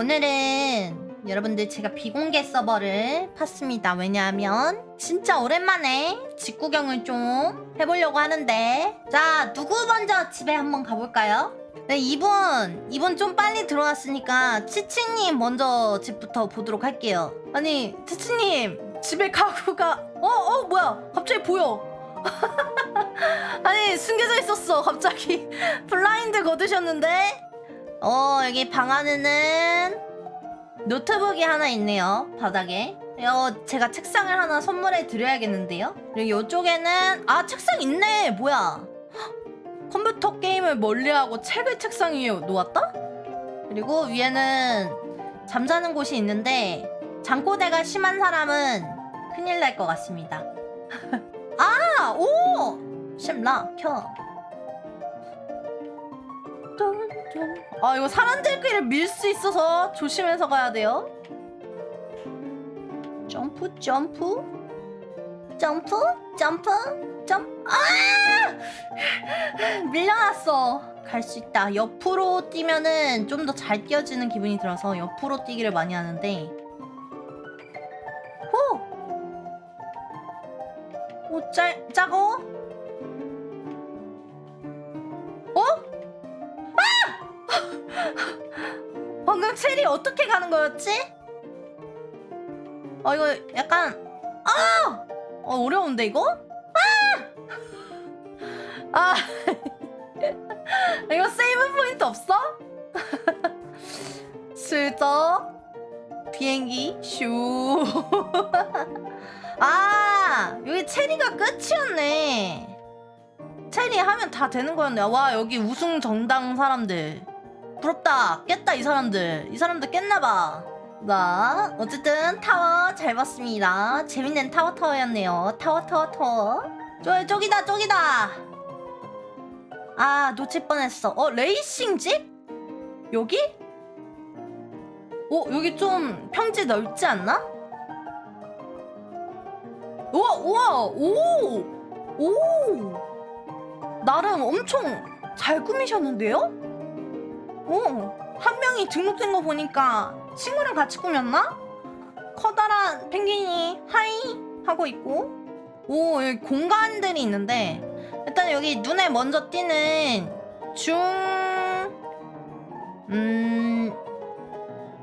오늘은 여러분들 제가 비공개 서버를 팠습니다. 왜냐하면 진짜 오랜만에 집 구경을 좀 해보려고 하는데 자 누구 먼저 집에 한번 가볼까요? 네 이분 이분 좀 빨리 들어왔으니까 치치님 먼저 집부터 보도록 할게요. 아니 치치님 집에 가구가 어어 뭐야 갑자기 보여. 아니 숨겨져 있었어 갑자기 블라인드 거두셨는데 어 여기 방 안에는 노트북이 하나 있네요 바닥에. 어, 제가 책상을 하나 선물해 드려야겠는데요? 여기 이쪽에는 아 책상 있네! 뭐야? 헉, 컴퓨터 게임을 멀리하고 책을 책상 위에 놓았다? 그리고 위에는 잠자는 곳이 있는데 잠꼬대가 심한 사람은 큰일 날 것 같습니다. 아! 오! 심라 켜 뚠뚠. 아 이거 사람들끼리 밀 수 있어서 조심해서 가야 돼요 점프 점프 점프 점프 점프 아! 밀려났어 갈 수 있다 옆으로 뛰면은 좀 더 잘 뛰어지는 기분이 들어서 옆으로 뛰기를 많이 하는데 호! 오, 짜, 짜고? 방금 체리 어떻게 가는 거였지? 어, 이거 약간, 아! 어, 어려운데, 이거? 아! 아! 이거 세이브 포인트 없어? 슬쩍 비행기 슈 아 여기 체리가 끝이었네 체리 하면 다 되는 거였네 와 여기 우승 정당 사람들 부럽다 깼다 이 사람들 이 사람들 깼나봐 나 어쨌든 타워 잘 봤습니다 재밌는 타워 타워였네요 타워 타워 타워 저 저기다 저기다 아 놓칠 뻔했어 어 레이싱 집? 여기? 어 여기 좀 평지 넓지 않나? 우와 우와 오! 오! 나름 엄청 잘 꾸미셨는데요? 오! 한 명이 등록된 거 보니까 친구랑 같이 꾸몄나? 커다란 펭귄이 하이 하고 있고 오 여기 공간들이 있는데 일단 여기 눈에 먼저 띄는 중... 음...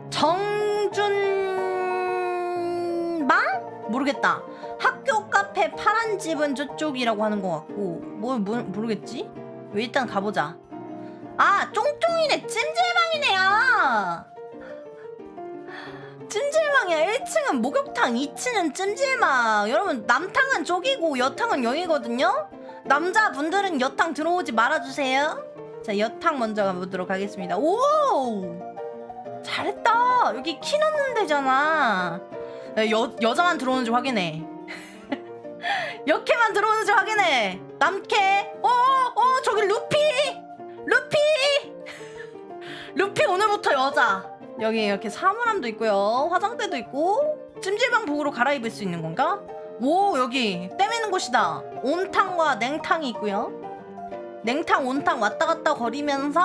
정준방? 모르겠다. 학교 카페 파란 집은 저쪽이라고 하는 것 같고 뭘 뭐, 모르겠지? 왜 일단 가보자. 아 쫑쫑이네 찜질방이네요. 찜질방이야. 1층은 목욕탕, 2층은 찜질방. 여러분 남탕은 저기고 여탕은 여기거든요. 남자분들은 여탕 들어오지 말아주세요. 자 여탕 먼저 가보도록 하겠습니다. 오 잘했다. 여기 키 넣는 데잖아. 야, 여 여자만 들어오는지 확인해. 여캐만 들어오는지 확인해. 남캐. 어, 어, 저기 루피. 루피. 루피 오늘부터 여자. 여기 이렇게 사물함도 있고요. 화장대도 있고. 찜질방 복으로 갈아입을 수 있는 건가? 오, 여기 떼매는 곳이다. 온탕과 냉탕이 있고요. 냉탕, 온탕 왔다 갔다 거리면서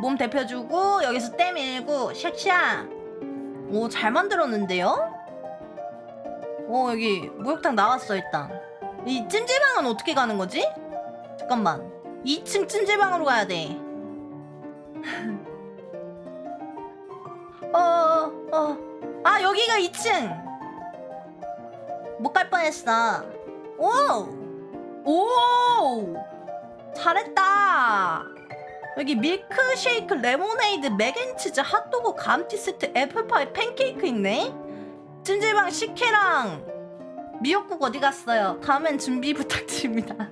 몸 데펴주고 여기서 떼밀고 샥샥. 오, 잘 만들었는데요? 오, 여기 목욕탕 나왔어 일단. 이 찜질방은 어떻게 가는 거지? 잠깐만. 2층 찜질방으로 가야 돼. 어, 어. 아, 여기가 2층. 못 갈 뻔했어. 오! 오! 잘했다. 여기 밀크쉐이크, 레모네이드, 맥앤치즈, 핫도그, 감튀 세트, 애플파이, 팬케이크 있네. 찜질방 식혜랑 미역국 어디 갔어요? 다음엔 준비 부탁드립니다.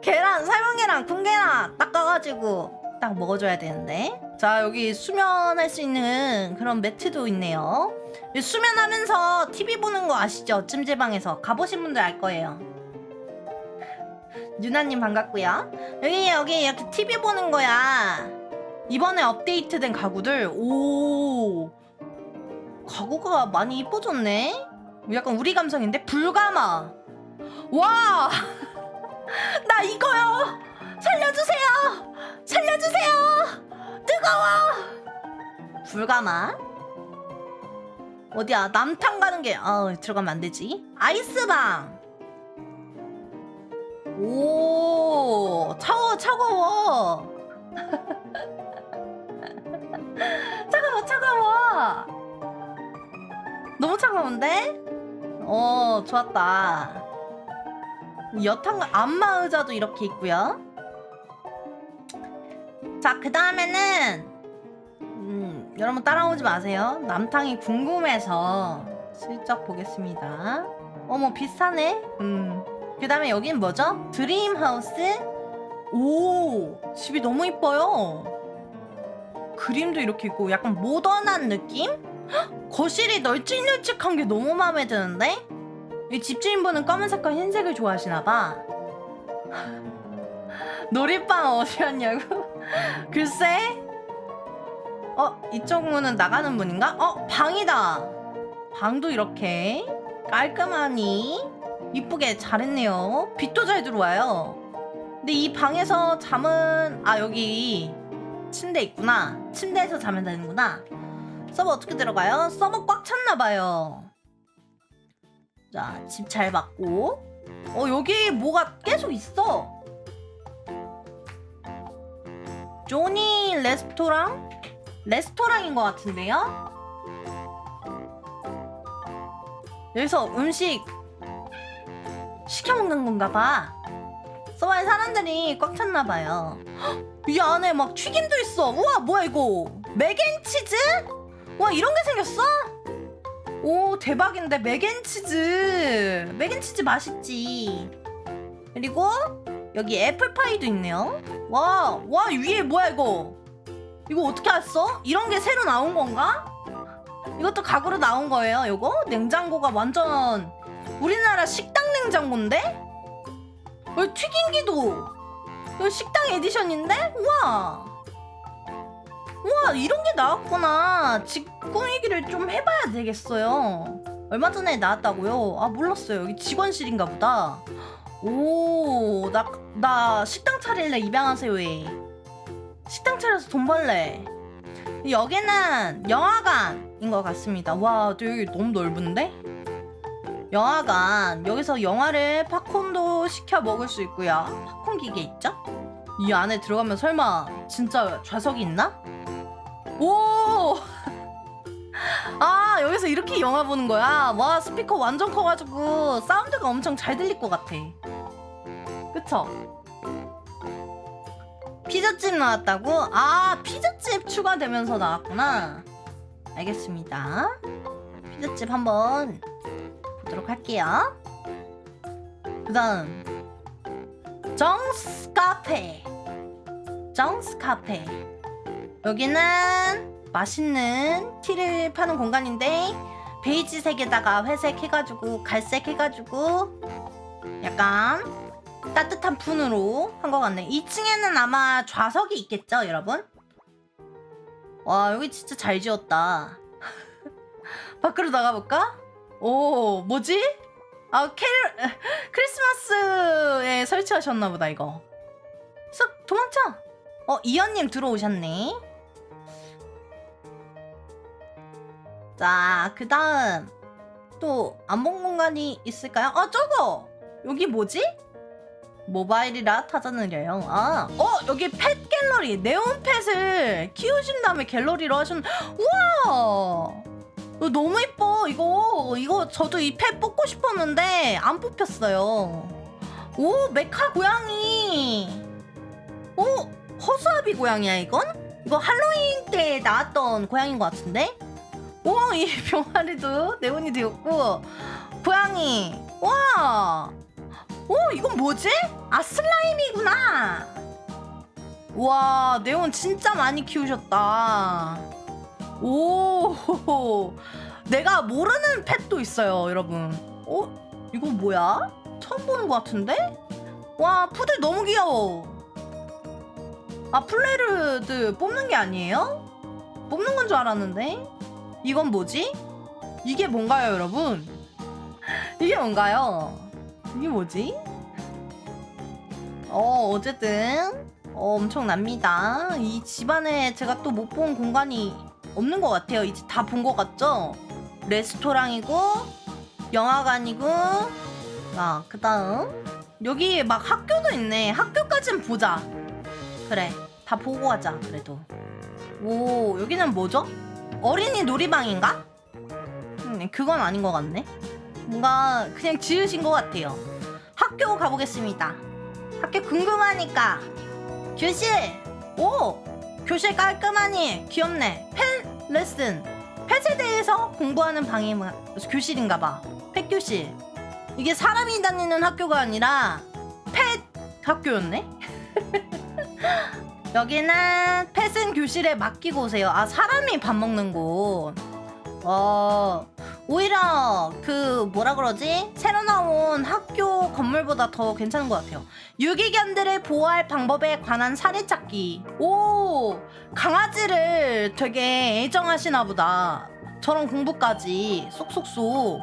계란, 삶은 계란, 군 계란 닦아가지고 딱 먹어줘야 되는데. 자 여기 수면할 수 있는 그런 매트도 있네요. 이 수면하면서 TV 보는 거 아시죠? 찜질방에서 가보신 분들 알 거예요. 유나님 반갑고요. 여기 여기 이렇게 TV 보는 거야. 이번에 업데이트된 가구들 오 가구가 많이 이뻐졌네. 약간 우리 감성인데 불가마. 와, 나 이거요. 살려주세요. 살려주세요. 뜨거워. 불가마. 어디야? 남탕 가는 게, 아 들어가면 안 되지. 아이스방. 오, 차워, 차가워. 차가워, 차가워. 너무 차가운데? 어, 좋았다. 여탕 안마 의자도 이렇게 있고요. 자, 그 다음에는 음, 여러분 따라오지 마세요. 남탕이 궁금해서 슬쩍 보겠습니다. 어머 비슷하네. 음. 그 다음에 여긴 뭐죠? 드림 하우스. 오, 집이 너무 이뻐요. 그림도 이렇게 있고 약간 모던한 느낌? 헉, 거실이 널찍널찍한 게 너무 마음에 드는데? 이 집주인분은 검은색과 흰색을 좋아하시나 봐. 놀이방 어디였냐고? 글쎄? 어, 이쪽 문은 나가는 문인가? 어, 방이다! 방도 이렇게 깔끔하니 이쁘게 잘했네요. 빛도 잘 들어와요. 근데 이 방에서 잠은, 아, 여기 침대 있구나. 침대에서 자면 되는구나. 서버 어떻게 들어가요? 서버 꽉 찼나 봐요. 자, 집잘 받고. 어, 여기 뭐가 계속 있어. 조니 레스토랑? 레스토랑인 것 같은데요? 여기서 음식 시켜 먹는 건가 봐. 서버에 사람들이 꽉 찼나 봐요. 헉, 이 안에 막 튀김도 있어. 우와, 뭐야 이거? 맥앤치즈? 와, 이런 게 생겼어? 오, 대박인데 맥앤치즈. 맥앤치즈 맛있지. 그리고 여기 애플파이도 있네요. 와, 와 위에 뭐야 이거? 이거 어떻게 알았어? 이런 게 새로 나온 건가? 이것도 가구로 나온 거예요, 요거? 냉장고가 완전 우리나라 식당 냉장고인데? 여기 튀김기도 이거 식당 에디션인데? 우와! 우와, 이런 게 나왔구나. 집 꾸미기를 좀 해봐야 되겠어요. 얼마 전에 나왔다고요? 아, 몰랐어요. 여기 직원실인가 보다. 오, 나, 나 식당 차릴래, 입양하세요에. 식당 차려서 돈 벌래. 여기는 영화관인 것 같습니다. 와, 또 여기 너무 넓은데? 영화관. 여기서 영화를 팝콘도 시켜 먹을 수 있고요. 팝콘 기계 있죠? 이 안에 들어가면 설마 진짜 좌석이 있나? 오! 아, 여기서 이렇게 영화 보는 거야? 와, 스피커 완전 커가지고 사운드가 엄청 잘 들릴 것 같아. 그쵸? 피자집 나왔다고? 아, 피자집 추가되면서 나왔구나. 알겠습니다. 피자집 한번 보도록 할게요. 그 다음, 정스 카페. 정스 카페. 여기는 맛있는 티를 파는 공간인데, 베이지색에다가 회색 해가지고, 갈색 해가지고, 약간 따뜻한 푼으로 한 것 같네. 2층에는 아마 좌석이 있겠죠, 여러분? 와, 여기 진짜 잘 지었다. 밖으로 나가볼까? 오, 뭐지? 아, 캐 크리스마스에 설치하셨나 보다, 이거. 쓱, 도망쳐! 어, 이현님 들어오셨네. 자, 그 다음. 또, 안 본 공간이 있을까요? 아, 저거! 여기 뭐지? 모바일이라 타자 느려요. 아, 어 여기 펫 갤러리 네온 펫을 키우신 다음에 갤러리로 하신. 우와, 이거 너무 이뻐. 이거 이거 저도 이 펫 뽑고 싶었는데 안 뽑혔어요. 오 메카 고양이. 오 허수아비 고양이야 이건? 이거 할로윈 때 나왔던 고양이인 것 같은데? 오 이 병아리도 네온이 되었고 고양이. 와. 오 이건 뭐지? 아 슬라임이구나 와 네온 진짜 많이 키우셨다 오 내가 모르는 펫도 있어요 여러분 어? 이건 뭐야? 처음 보는 것 같은데? 와 푸들 너무 귀여워 아 플레르드 뽑는 게 아니에요? 뽑는 건 줄 알았는데 이건 뭐지? 이게 뭔가요 여러분? 이게 뭔가요? 이게 뭐지? 어, 어쨌든 어, 엄청납니다. 이 집안에 제가 또 못 본 공간이 없는 것 같아요. 이제 다 본 것 같죠? 레스토랑이고 영화관이고 아 그다음 여기 막 학교도 있네. 학교까진 보자. 그래 다 보고 가자. 그래도 오 여기는 뭐죠? 어린이 놀이방인가? 음, 그건 아닌 것 같네. 뭔가 그냥 지으신 것 같아요. 학교 가보겠습니다. 학교 궁금하니까 교실 오 교실 깔끔하니 귀엽네 펫 레슨. 펫에 대해서 공부하는 방이 뭐- 교실인가 봐. 펫 교실. 이게 사람이 다니는 학교가 아니라 펫 학교였네? 여기는 펫은 교실에 맡기고 오세요. 아 사람이 밥 먹는 곳. 어, 오히려 그 뭐라 그러지? 새로 나온 학교 건물보다 더 괜찮은 것 같아요. 유기견들을 보호할 방법에 관한 사례 찾기. 오, 강아지를 되게 애정하시나 보다. 저런 공부까지 쏙쏙쏙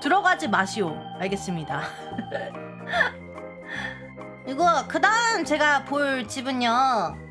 들어가지 마시오. 알겠습니다. 이거 그다음 제가 볼 집은요.